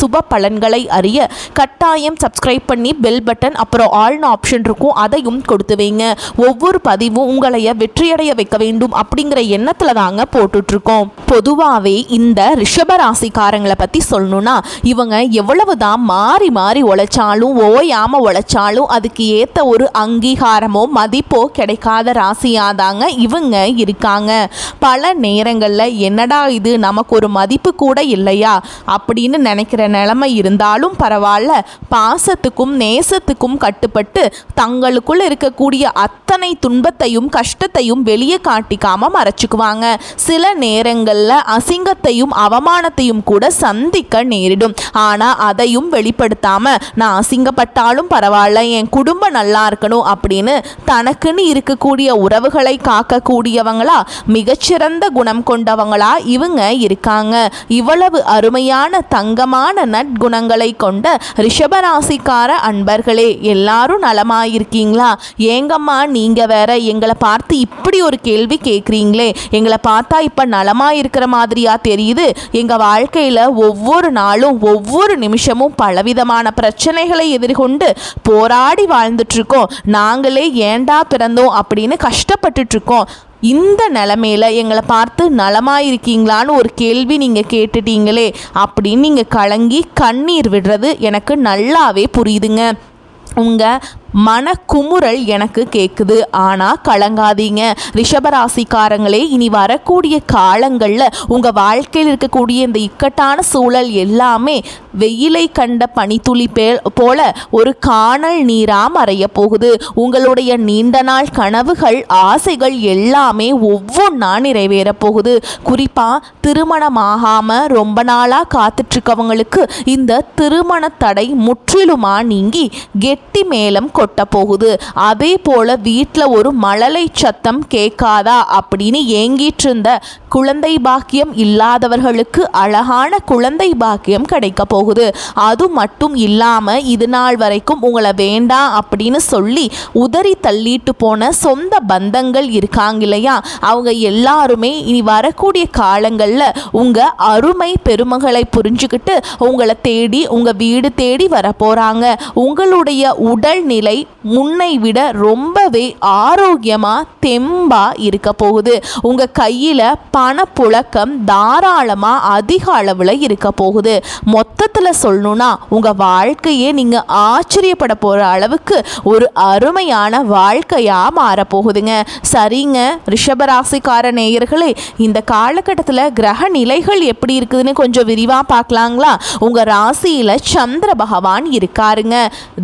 சுப பலன்களை அறிய கட்டாயம் சப்ஸ்கிரைப் பண்ணி பெல் பட்டன் அப்புறம் ஆள்னு ஆப்ஷன் இருக்கும் அதையும் கொடுத்து வைங்க. ஒவ்வொரு பதிவும் உங்களைய வெற்றியடைய வைக்க வேண்டும் அப்படிங்கிற எண்ணத்துல தாங்க போட்டுட்டு இருக்கோம் பொதுவாகவே இந்த ரிஷப ராசிக்காரங்களை பத்தி சொல்லணும்னா இவங்க எவ்வளவுதான் மாறி மாறி உழைச்சாலும் ஓயாம உழைச்சாலும் அதுக்கு ஏத்த ஒரு அங்கீகாரமோ மதிப்போ கிடைக்காத ராசியாதாங்க இவங்க இருக்காங்க. பல நேரங்களில் என்னடா இது நமக்கு ஒரு மதிப்பு கூட இல்லையா அப்படின்னு நினைக்கிற நிலைமை இருந்தாலும் பரவாயில்ல. பாசத்துக்கும் நேசத்துக்கும் கட்டுப்பட்டு தங்களுக்குள் இருக்கக்கூடிய அத்தனை துன்பத்தையும் கஷ்டத்தையும் வெளியே காட்டிக்காம மறைச்சுக்குவாங்க. சில நேரங்களில் அசிங்கத்தையும் அவமானத்தையும் கூட சந்திக்க நேரிடும். ஆனால் அதையும் வெளிப்படுத்தாம நான் அசிங்கப்பட்டாலும் பரவாயில்ல என் குடும்பம் நல்லா இருக்கணும் அப்படின்னு தனக்குன்னு இருக்கக்கூடிய உறவுகளை காக்கக்கூடியவங்களா மிகச்சிறந்த குணம் கொண்டவங்களா இவங்க இருக்காங்க. இவ்வளவு அருமையான தங்கமான நற்குணங்களை கொண்ட ரிஷபராசிக்கார அன்பர்களே எல்லாரும் நலமாயிருக்கீங்களா? ஏங்கம்மா நீங்கள் வேற எங்களை பார்த்து இப்படி ஒரு கேள்வி கேட்குறீங்களே. எங்களை பார்த்தா இப்போ நலமாக இருக்கிற மாதிரியா தெரியுது. எங்கள் வாழ்க்கையில் ஒவ்வொரு நாளும் ஒவ்வொரு நிமிஷமும் பலவிதமான பிரச்சனைகளை எதிர்கொண்டு போராடி வாழ்ந்துட்டுருக்கோம். நாங்களே ஏண்டா பிறந்தோம் அப்படின்னு கஷ்டப்பட்டுட்டு இருக்கோம் இந்த நிலமையில எங்களை பார்த்து நலமாயிருக்கீங்களான்னு ஒரு கேள்வி நீங்கள் கேட்டுட்டீங்களே அப்படின்னு நீங்கள் கலங்கி கண்ணீர் விடுறது எனக்கு நல்லாவே புரியுதுங்க. உங்கள் மனக்குமுறல் எனக்கு கேட்குது ஆனால் கலங்காதீங்க. ரிஷபராசிக்காரங்களே இனி வரக்கூடிய காலங்களில் உங்கள் வாழ்க்கையில் இருக்கக்கூடிய இந்த இக்கட்டான சூழல் எல்லாமே வெயிலை கண்ட பனித்துளி பே போல ஒரு காணல் நீராக மறைய போகுது. உங்களுடைய நீண்ட நாள் கனவுகள் ஆசைகள் எல்லாமே ஒவ்வொன்றா நிறைவேற போகுது. குறிப்பாக திருமணமாகாமல் ரொம்ப நாளாக காத்துட்ருக்கவங்களுக்கு இந்த திருமண தடை முற்றிலுமாக நீங்கி கெட்டி மேலம் கொட்ட போகுது அதே போல் வீட்டில் ஒரு மழலை சத்தம் கேட்காதா? அப்படின்னு ஏங்கிட்டு இருந்த குழந்தை பாக்கியம் இல்லாதவர்களுக்கு அழகான குழந்தை பாக்கியம் கிடைக்க போகுது. அது மட்டும் இல்லாமல் இது நாள் வரைக்கும் உங்களை வேண்டாம் அப்படின்னு சொல்லி உதறி தள்ளிட்டு போன சொந்த பந்தங்கள் இருக்காங்க இல்லையா? அவங்க எல்லாருமே இனி வரக்கூடிய காலங்களில் உங்கள் அருமை பெருமகளை புரிஞ்சுக்கிட்டு உங்களை தேடி உங்கள் வீடு தேடி வரப்போகிறாங்க உங்களுடைய உடல்நிலை முன்னை விட ரொம்பவே ஆரோக்கியமாக தெம்பாக இருக்க போகுது. உங்கள் கையில் பணப்புழக்கம் தாராளமாக அதிக அளவில் இருக்க போகுது. மொத்தத்தில் சொல்லணும்னா உங்கள் வாழ்க்கையே நீங்கள் ஆச்சரியப்பட போகிற அளவுக்கு ஒரு அருமையான வாழ்க்கையாக மாறப்போகுதுங்க சரிங்க ரிஷபராசிக்கார நேயர்களே இந்த காலகட்டத்தில் கிரக நிலைகள் எப்படி இருக்குதுன்னு கொஞ்சம் விரிவாக பார்க்கலாங்களா? உங்கள் ராசியில் சந்திர பகவான் இருக்காருங்க.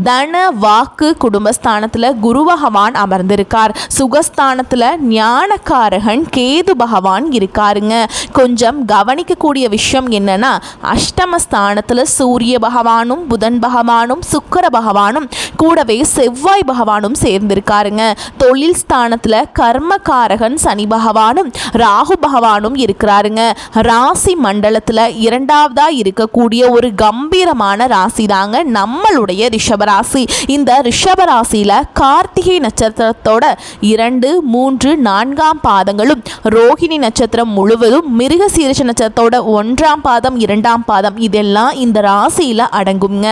தன வாக்கு குடும்பஸ்தானத்தில் குரு பகவான் அமர்ந்திருக்கார். சுகஸ்தானத்தில் ஞானக்காரகன் கேது பகவான் இருக்காருங்க. கொஞ்சம் கவனிக்கக்கூடிய விஷயம் என்னன்னா அஷ்டமஸ்தானத்தில் சூரிய பகவானும் புதன் பகவானும் சுக்கர பகவானும் கூடவே செவ்வாய் பகவானும் சேர்ந்திருக்காருங்க. தொழில் ஸ்தானத்தில் கர்மகாரகன் சனி பகவானும் ராகு பகவானும் இருக்கிறாருங்க. ராசி மண்டலத்தில் இரண்டாவதா இருக்கக்கூடிய ஒரு கம்பீரமான ராசி தாங்க நம்மளுடைய ரிஷபராசி இந்த ரிஷ ரிஷபராசியில் கார்த்திகை நட்சத்திரத்தோட இரண்டு மூன்று நான்காம் பாதங்களும் ரோஹிணி நட்சத்திரம் முழுவதும் மிருக சீரிஷ நட்சத்திரத்தோட ஒன்றாம் பாதம் இரண்டாம் பாதம் இதெல்லாம் இந்த ராசியில் அடங்குங்க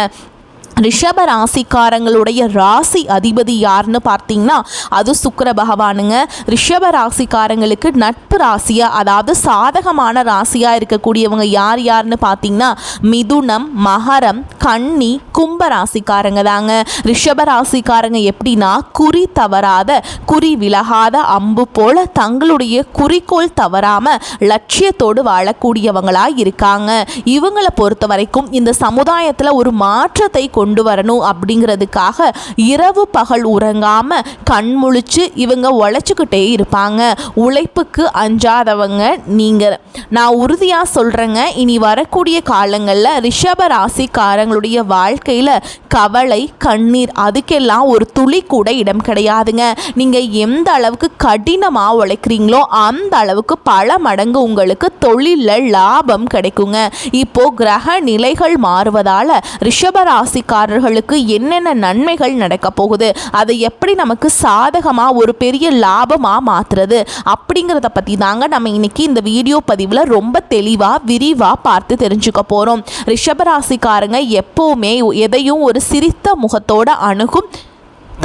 ரிஷப ராசிக்காரங்களுடைய ராசி அதிபதி யாருன்னு பார்த்தீங்கன்னா அது சுக்கர பகவானுங்க. ரிஷப ராசிக்காரங்களுக்கு நட்பு ராசியாக அதாவது சாதகமான ராசியாக இருக்கக்கூடியவங்க யார் யாருன்னு பார்த்தீங்கன்னா மிதுனம் மகரம் கன்னி கும்ப ராசிக்காரங்க தாங்க. ரிஷப ராசிக்காரங்க எப்படின்னா குறி தவறாத குறி விலகாத அம்பு போல தங்களுடைய குறிக்கோள் தவறாமல் லட்சியத்தோடு வாழக்கூடியவங்களாக இருக்காங்க. இவங்களை பொறுத்த வரைக்கும் இந்த சமுதாயத்தில் ஒரு மாற்றத்தை கொண்டு வரணும் அப்படிங்கிறதுக்காக இரவு பகல் உறங்காமல் கண் முழிச்சு இவங்க உழைச்சிக்கிட்டே இருப்பாங்க. உழைப்புக்கு அஞ்சாதவங்க நீங்கள் நான் உறுதியாக சொல்கிறேங்க இனி வரக்கூடிய காலங்களில் ரிஷப ராசிக்காரங்களுடைய வாழ்க்கையில் கவலை கண்ணீர் அதுக்கெல்லாம் ஒரு துளி கூட இடம் கிடையாதுங்க. நீங்கள் எந்த அளவுக்கு கடினமாக உழைக்கிறீங்களோ அந்த அளவுக்கு பல மடங்கு உங்களுக்கு தொழிலில் லாபம் கிடைக்குங்க. இப்போது கிரக நிலைகள் மாறுவதால் ரிஷப ராசிக்காரர்களுக்கு என்னென்ன நன்மைகள் நடக்க போகுது? அதை எப்படி நமக்கு சாதகமாக ஒரு பெரிய லாபமாக மாற்றுறது அப்படிங்கிறத பற்றி தாங்க நம்ம இன்னைக்கு இந்த வீடியோ பதிவில் ரொம்ப தெளிவாக விரிவாக பார்த்து தெரிஞ்சுக்க போகிறோம் ரிஷபராசிக்காரங்க எப்போவுமே எதையும் ஒரு சிரித்த முகத்தோட அணுகும்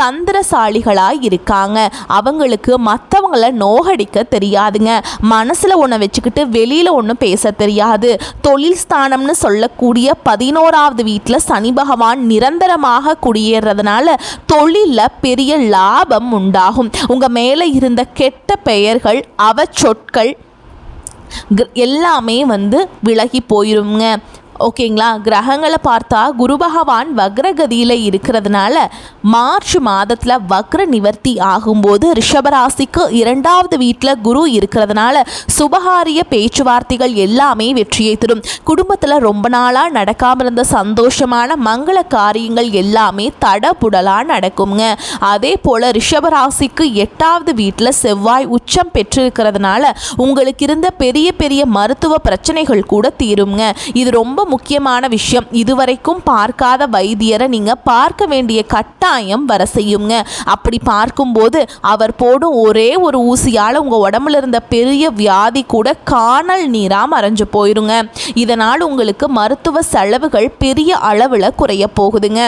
தந்திரசாலிகளாக இருக்காங்க அவங்களுக்கு மற்றவங்கள நோகடிக்க தெரியாதுங்க. மனசில் ஒன்று வச்சுக்கிட்டு வெளியில் ஒன்று பேச தெரியாது. தொழில் ஸ்தானம்னு சொல்லக்கூடிய பதினோராவது வீட்டில் சனி பகவான் நிரந்தரமாக குடியேறதுனால தொழிலில் பெரிய லாபம் உண்டாகும். உங்கள் மேலே இருந்த கெட்ட பெயர்கள் அவச்சொற்கள் எல்லாமே வந்து விலகி போயிருங்க. ஓகேங்களா கிரகங்களை பார்த்தா குரு பகவான் வக்ரகதியில் இருக்கிறதுனால மார்ச் மாதத்தில் வக்ர நிவர்த்தி ஆகும்போது ரிஷபராசிக்கு இரண்டாவது வீட்டில் குரு இருக்கிறதுனால சுபகாரிய பேச்சுவார்த்தைகள் எல்லாமே வெற்றியை தரும். குடும்பத்தில் ரொம்ப நாளாக நடக்காமல் இருந்த சந்தோஷமான மங்கள காரியங்கள் எல்லாமே தடபுடலாக நடக்குங்க அதே போல் ரிஷபராசிக்கு எட்டாவது வீட்டில் செவ்வாய் உச்சம் பெற்றிருக்கிறதுனால உங்களுக்கு இருந்த பெரிய பெரிய மருத்துவ பிரச்சனைகள் கூட தீருங்க இது ரொம்ப முக்கியமான விஷயம். இதுவரைக்கும் பார்க்காத வைத்தியரை நீங்கள் பார்க்க வேண்டிய கட்டாயம் வர செய்யுங்க. அப்படி பார்க்கும்போது அவர் போடும் ஒரே ஒரு ஊசியால் உங்கள் உடம்புல இருந்த பெரிய வியாதி கூட காணல் நீராக மறைஞ்சு போயிருங்க. இதனால் உங்களுக்கு மருத்துவ செலவுகள் பெரிய அளவில் குறைய போகுதுங்க.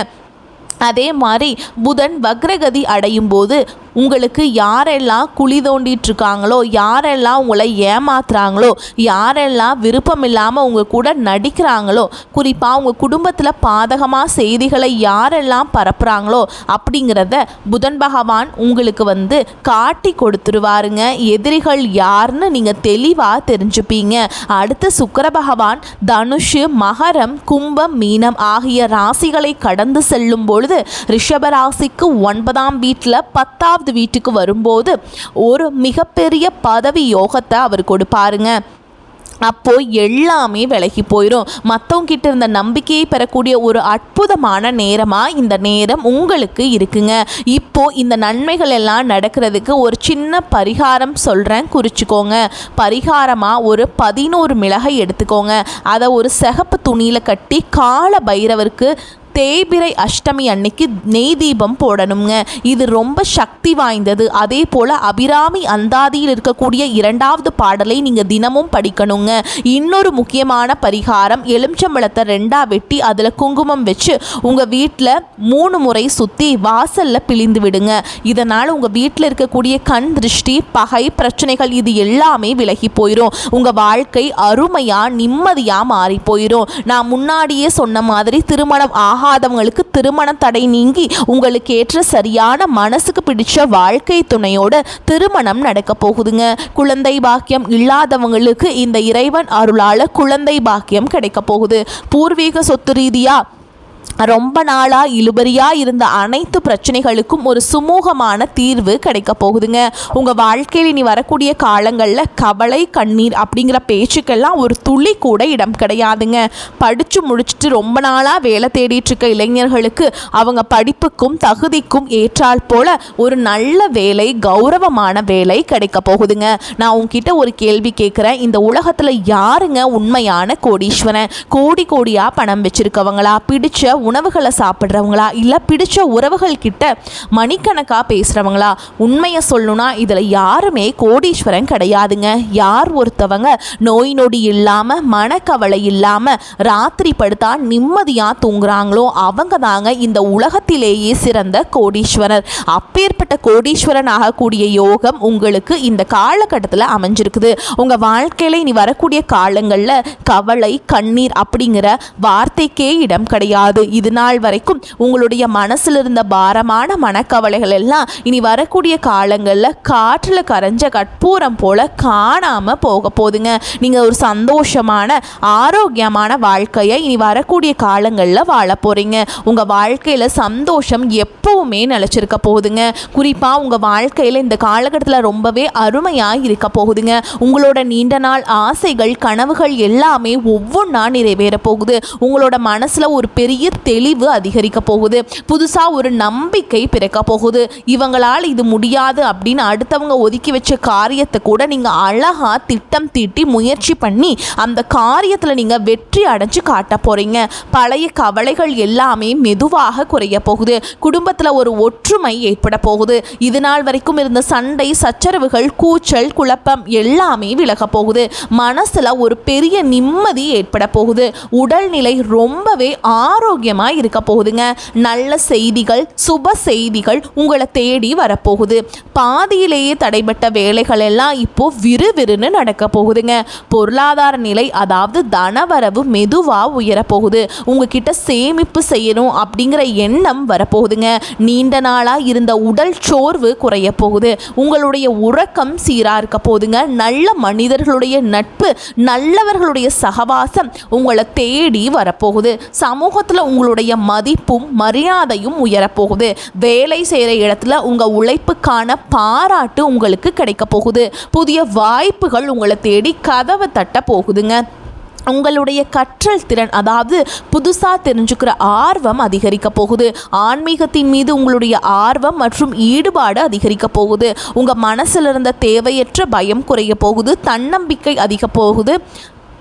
அதே மாதிரி புதன் வக்ரகதி அடையும் போது உங்களுக்கு யாரெல்லாம் குழி தோண்டிட்டு இருக்காங்களோ யாரெல்லாம் உங்களை ஏமாத்துறாங்களோ யாரெல்லாம் விருப்பம் இல்லாமல் உங்கள் கூட நடிக்கிறாங்களோ குறிப்பாக உங்கள் குடும்பத்தில் பாதகமாக செய்திகளை யாரெல்லாம் பரப்புகிறாங்களோ அப்படிங்கிறத புதன் பகவான் உங்களுக்கு வந்து காட்டி கொடுத்துருவாருங்க. எதிரிகள் யாருன்னு நீங்கள் தெளிவாக தெரிஞ்சுப்பீங்க. அடுத்து சுக்கர பகவான் தனுஷு மகரம் கும்பம் மீனம் ஆகிய ராசிகளை கடந்து செல்லும் பொழுது ரிஷப ராசிக்கு ஒன்பதாம் வீட்டில் பத்தாவது வீட்டுக்கு வரும்போது ஒரு மிகப்பெரிய பதவி யோகத்தை அவர் கொடுப்பாருங்க. அப்போ எல்லாமே விலகி போயிடும் மற்றவங்க கிட்ட இருந்த நம்பிக்கையை பெறக்கூடிய ஒரு அற்புதமான நேரமாக இந்த நேரம் உங்களுக்கு இருக்குங்க. இப்போ இந்த நன்மைகள் எல்லாம் நடக்கிறதுக்கு ஒரு சின்ன பரிகாரம் சொல்கிறேன் குறிச்சிக்கோங்க. பரிகாரமாக ஒரு பதினோரு மிளகை எடுத்துக்கோங்க. அதை ஒரு சிகப்பு துணியில் கட்டி கால பைரவருக்கு தேய்பிரை அஷ்டமி அன்னைக்கு நெய் தீபம் போடணுங்க இது ரொம்ப சக்தி வாய்ந்தது. அதே போல் அபிராமி அந்தாதியில் இருக்கக்கூடிய இரண்டாவது பாடலை நீங்கள் தினமும் படிக்கணுங்க. இன்னொரு முக்கியமான பரிகாரம் எலுமிச்சம்பழத்தை ரெண்டா வெட்டி அதில் குங்குமம் வச்சு உங்கள் வீட்டில் மூணு முறை சுற்றி வாசலில் பிழிந்து விடுங்க. இதனால் உங்கள் வீட்டில் இருக்கக்கூடிய கண் திருஷ்டி பகை பிரச்சனைகள் இது எல்லாமே விலகி போயிடும் உங்கள் வாழ்க்கை அருமையாக நிம்மதியாக மாறி போயிடும் நான் முன்னாடியே சொன்ன மாதிரி திருமணம் ஆகாதவங்களுக்கு திருமண தடை நீங்கி உங்களுக்கு ஏற்ற சரியான மனசுக்கு பிடிச்ச வாழ்க்கை துணையோட திருமணம் நடக்க போகுதுங்க. குழந்தை பாக்கியம் இல்லாதவங்களுக்கு இந்த இறைவன் அருளால குழந்தை பாக்கியம் கிடைக்க போகுது. பூர்வீக சொத்து ரீதியாக ரொம்ப நாளாக இழுபறியாக இருந்த அனைத்து பிரச்சனைகளுக்கும் ஒரு சுமூகமான தீர்வு கிடைக்க போகுதுங்க. உங்கள் வாழ்க்கையில் இனி வரக்கூடிய காலங்களில் கவலை கண்ணீர் அப்படிங்கிற பேச்சுக்கெல்லாம் ஒரு துளி கூட இடம் கிடையாதுங்க. படித்து முடிச்சுட்டு ரொம்ப நாளாக வேலை தேடிட்டு இருக்க இளைஞர்களுக்கு அவங்க படிப்புக்கும் தகுதிக்கும் ஏற்றால் போல ஒரு நல்ல வேலை கௌரவமான வேலை கிடைக்க போகுதுங்க. நான் உங்ககிட்ட ஒரு கேள்வி கேட்குறேன். இந்த உலகத்தில் யாருங்க உண்மையான கோடீஸ்வரன்? கோடி கோடியாக பணம் வச்சுருக்கவங்களா? பிடிச்ச உணவுகளை சாப்பிட்றவங்களா? இல்லை பிடிச்ச உறவுகள் கிட்ட மணிக்கணக்காக பேசுகிறவங்களா உண்மையை சொல்லணும்னா இதில் யாருமே கோடீஸ்வரன் கிடையாதுங்க. யார் ஒருத்தவங்க நோய் நொடி இல்லாமல் மனக்கவலை இல்லாமல் ராத்திரி படுத்தா நிம்மதியாக தூங்குறாங்களோ அவங்க தாங்க இந்த உலகத்திலேயே சிறந்த கோடீஸ்வரர். அப்பேற்பட்ட கோடீஸ்வரன் ஆகக்கூடிய யோகம் உங்களுக்கு இந்த காலகட்டத்தில் அமைஞ்சிருக்குது. உங்கள் வாழ்க்கையில் இனி வரக்கூடிய காலங்களில் கவலை கண்ணீர் அப்படிங்கிற வார்த்தைக்கே இடம் கிடையாது. இது நாள் வரைக்கும் உங்களுடைய மனசில் இருந்த பாரமான மனக்கவலைகள் எல்லாம் இனி வரக்கூடிய காலங்களில் காற்றில் கரைஞ்ச கற்பூரம் போல காணாமல் போக போகுதுங்க. நீங்கள் ஒரு சந்தோஷமான ஆரோக்கியமான வாழ்க்கையை இனி வரக்கூடிய காலங்களில் வாழ போகிறீங்க உங்கள் வாழ்க்கையில் சந்தோஷம் எப்பவுமே நிலச்சிருக்க போகுதுங்க. குறிப்பாக உங்கள் வாழ்க்கையில் இந்த காலகட்டத்தில் ரொம்பவே அருமையாக இருக்க போகுதுங்க. உங்களோட நீண்ட நாள் ஆசைகள் கனவுகள் எல்லாமே ஒவ்வொன்றா நிறைவேற போகுது. உங்களோட மனசில் ஒரு பெரிய தெளிவு அதிகரிக்க போகுது. புதுசாக ஒரு நம்பிக்கை பிறக்க போகுது. இவங்களால் இது முடியாது அப்படின்னு அடுத்தவங்க ஒதுக்கி வச்ச காரியத்தை கூட நீங்கள் அழகாக திட்டம் தீட்டி முயற்சி பண்ணி அந்த காரியத்தில் நீங்கள் வெற்றி அடைஞ்சு காட்ட போகிறீங்க பழைய கவலைகள் எல்லாமே மெதுவாக குறைய போகுது. குடும்பத்தில் ஒரு ஒற்றுமை ஏற்பட போகுது. இது நாள் வரைக்கும் இருந்த சண்டை சச்சரவுகள் கூச்சல் குழப்பம் எல்லாமே விலக போகுது. மனசில் ஒரு பெரிய நிம்மதி ஏற்பட போகுது. உடல்நிலை ரொம்பவே ஆரோக்கியமாக இருக்க போகுதுங்க. நல்ல செய்திகள் சுப செய்திகள் உங்களை தேடி வரப்போகுது. பாதியிலேயே தடைபட்ட வேலைகள் எல்லாம் இப்போ விறுவிறுன்னு நடக்க போகுதுங்க. பொருளாதார நிலை அதாவது தனவரவு மெதுவாக உயரப்போகுது. உங்ககிட்ட சேமிப்பு செய்யணும் அப்படிங்கிற எண்ணம் வரப்போகுதுங்க. நீண்ட நாளாக இருந்த உடல் சோர்வு குறைய போகுது. உங்களுடைய உறக்கம் சீராக இருக்க போகுதுங்க. நல்ல மனிதர்களுடைய நட்பு நல்லவர்களுடைய சகவாசம் உங்களை தேடி வரப்போகுது. சமூகத்தில் உங்களுடைய மதிப்பும் மரியாதையும் உயரப்போகுது. வேலை செய்கிற இடத்துல உங்கள் உழைப்புக்கான பாராட்டு உங்களுக்கு கிடைக்க போகுது. புதிய வாய்ப்புகள் உங்களை தேடி கதவை தட்ட போகுதுங்க. உங்களுடைய கற்றல் திறன் அதாவது புதுசாக தெரிஞ்சுக்கிற ஆர்வம் அதிகரிக்க போகுது. ஆன்மீகத்தின் மீது உங்களுடைய ஆர்வம் மற்றும் ஈடுபாடு அதிகரிக்க போகுது. உங்கள் மனசில் இருந்த தேவையற்ற பயம் குறைய போகுது. தன்னம்பிக்கை அதிக போகுது.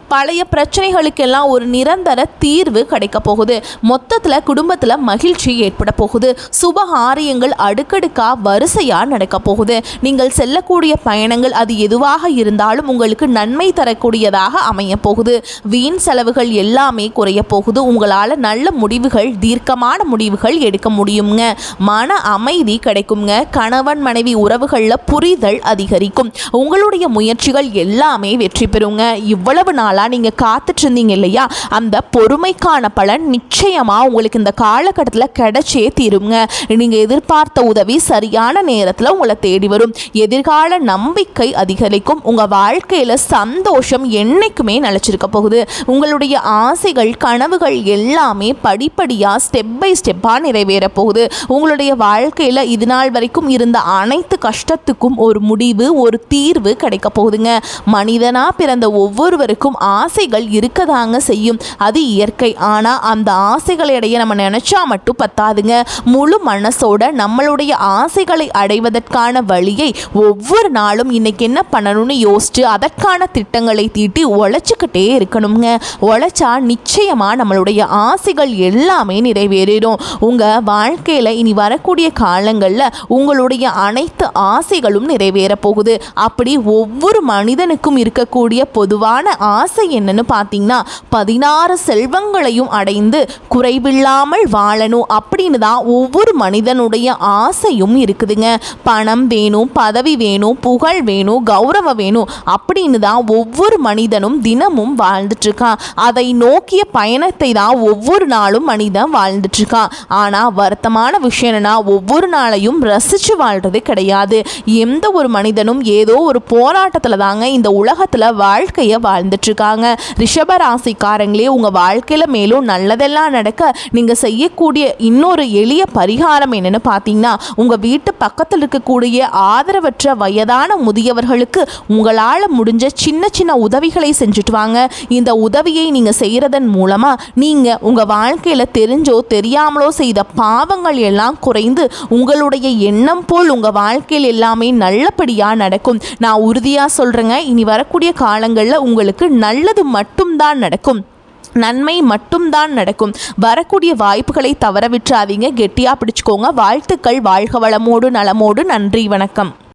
பழைய பிரச்சனைகளுக்கெல்லாம் ஒரு நிரந்தர தீர்வு கிடைக்க போகுது. மொத்தத்தில் குடும்பத்தில் மகிழ்ச்சி ஏற்பட போகுது. சுபகாரியங்கள் அடுக்கடுக்காக வரிசையாக நடக்க போகுது. நீங்கள் செல்லக்கூடிய பயணங்கள் அது எதுவாக இருந்தாலும் உங்களுக்கு நன்மை தரக்கூடியதாக அமைய போகுது. வீண் செலவுகள் எல்லாமே குறைய போகுது. உங்களால் நல்ல முடிவுகள் தீர்க்கமான முடிவுகள் எடுக்க முடியுங்க மன அமைதி கிடைக்குங்க கணவன் மனைவி உறவுகளில் புரிதல் அதிகரிக்கும். உங்களுடைய முயற்சிகள் எல்லாமே வெற்றி பெறுங்க. இவ்வளவு நாள் நாளாக நீங்கள் காத்துட்டு இருந்தீங்க இல்லையா? அந்த பொறுமைக்கான பலன் நிச்சயமாக உங்களுக்கு இந்த காலகட்டத்தில் கிடைச்சே தீருங்க. நீங்கள் எதிர்பார்த்த உதவி சரியான நேரத்தில் உங்களை தேடி வரும். எதிர்கால நம்பிக்கை அதிகரிக்கும். உங்கள் வாழ்க்கையில் சந்தோஷம் என்னைக்குமே நிலச்சிருக்க போகுது. உங்களுடைய ஆசைகள் கனவுகள் எல்லாமே படிப்படியாக ஸ்டெப் பை ஸ்டெப்பாக நிறைவேற போகுது. உங்களுடைய வாழ்க்கையில் இது நாள் வரைக்கும் இருந்த அனைத்து கஷ்டத்துக்கும் ஒரு முடிவு ஒரு தீர்வு கிடைக்க போகுதுங்க. மனிதனாக பிறந்த ஒவ்வொருவருக்கும் ஆசைகள் இருக்கதாங்க செய்யும். அது இயற்கை. ஆனால் அந்த ஆசைகளிடையே நம்ம நினச்சா மட்டும் பத்தாதுங்க. முழு மனசோட நம்மளுடைய ஆசைகளை அடைவதற்கான வழியை ஒவ்வொரு நாளும் இன்னைக்கு என்ன பண்ணணும்னு யோசிச்சு அதற்கான திட்டங்களை தீட்டி உழைச்சிக்கிட்டே இருக்கணுங்க உழைச்சா நிச்சயமாக நம்மளுடைய ஆசைகள் எல்லாமே நிறைவேறிடும். உங்கள் வாழ்க்கையில் இனி வரக்கூடிய காலங்களில் உங்களுடைய அனைத்து ஆசைகளும் நிறைவேற போகுது. அப்படி ஒவ்வொரு மனிதனுக்கும் இருக்கக்கூடிய பொதுவான ஆசை ஆசை என்னன்னு பார்த்தீங்கன்னா பதினாறு செல்வங்களையும் அடைந்து குறைவில்லாமல் வாழணும் அப்படின்னு தான் ஒவ்வொரு மனிதனுடைய ஆசையும் இருக்குதுங்க. பணம் வேணும் பதவி வேணும் புகழ் வேணும் கௌரவம் வேணும் அப்படின்னு தான் ஒவ்வொரு மனிதனும் தினமும் வாழ்ந்துட்டு இருக்கான் அதை நோக்கிய பயணத்தை தான் ஒவ்வொரு நாளும் மனிதன் வாழ்ந்துட்டு இருக்கான் ஆனால் வருத்தமான விஷயம் என்னன்னா ஒவ்வொரு நாளையும் ரசித்து வாழ்றது கிடையாது. எந்த ஒரு மனிதனும் ஏதோ ஒரு போராட்டத்தில் தாங்க இந்த உலகத்தில் வாழ்க்கையை வாழ்ந்துட்டு இருக்காங்க ரிஷப ராசிக்காரங்களே உங்கள் வாழ்க்கையில் மேலும் நல்லதெல்லாம் நடக்க நீங்கள் செய்யக்கூடிய இன்னொரு எளிய பரிகாரம் என்னென்னு பார்த்தீங்கன்னா உங்கள் வீட்டு பக்கத்தில் இருக்கக்கூடிய ஆதரவற்ற வயதான முதியவர்களுக்கு உங்களால் முடிஞ்ச சின்ன சின்ன உதவிகளை செஞ்சுட்டு வாங்க. இந்த உதவியை நீங்கள் செய்கிறதன் மூலமாக நீங்கள் உங்கள் வாழ்க்கையில் தெரிஞ்சோ தெரியாமலோ செய்த பாவங்கள் எல்லாம் குறைந்து உங்களுடைய எண்ணம் போல் உங்கள் வாழ்க்கையில் எல்லாமே நல்லபடியாக நடக்கும். நான் உறுதியாக சொல்கிறேங்க இனி வரக்கூடிய காலங்களில் உங்களுக்கு நல்ல நல்லது மட்டும்தான் நடக்கும். நன்மை மட்டும்தான் நடக்கும். வரக்கூடிய வாய்ப்புகளை தவற விட்டுறாதீங்க. கெட்டியாக பிடிச்சிக்கோங்க. வாழ்த்துக்கள். வாழ்க வளமோடு நலமோடு. நன்றி. வணக்கம்.